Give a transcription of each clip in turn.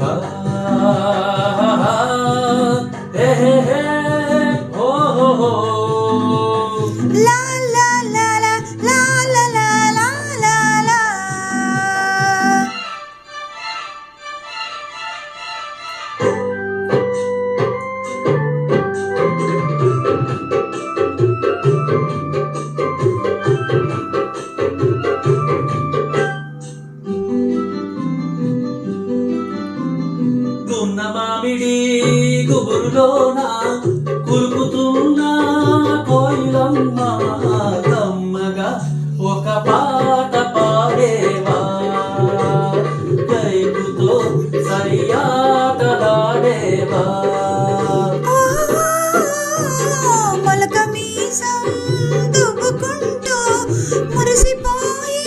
Oh, oh, oh. La గుబురులోన కురుకుతున్న కోయిలమ్మ కమ్మగా ఒక పాట పాడేవా? కైపుతో సయ్యాటలాడేవా ఓ, మొలక మీసం దువ్వుకుంటూ మురిసిపోయి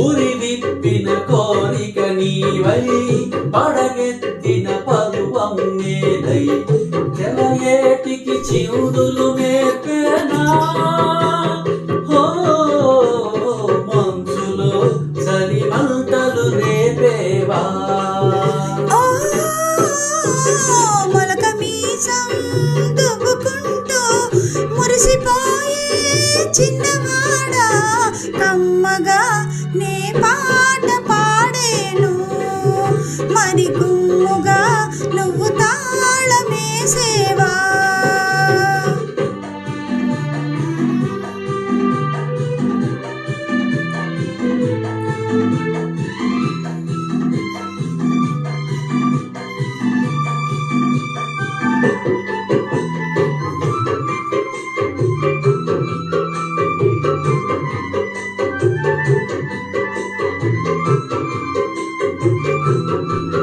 ఉరి విప్పిన కోరిక నీవై పడగెత్తిన పరువం నేనై తెలయేటికి చివుదులు నేర్పేనా హో మంచులో చలి రేపేవా? మొలక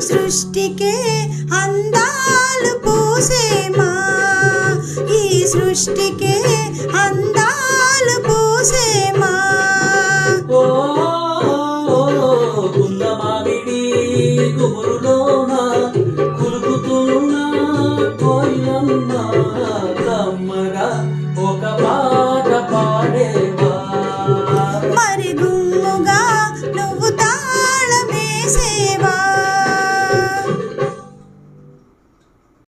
సృష్టికే అందాలు పూసేమా? ఈ సృష్టికే అందాలు పూసేమా?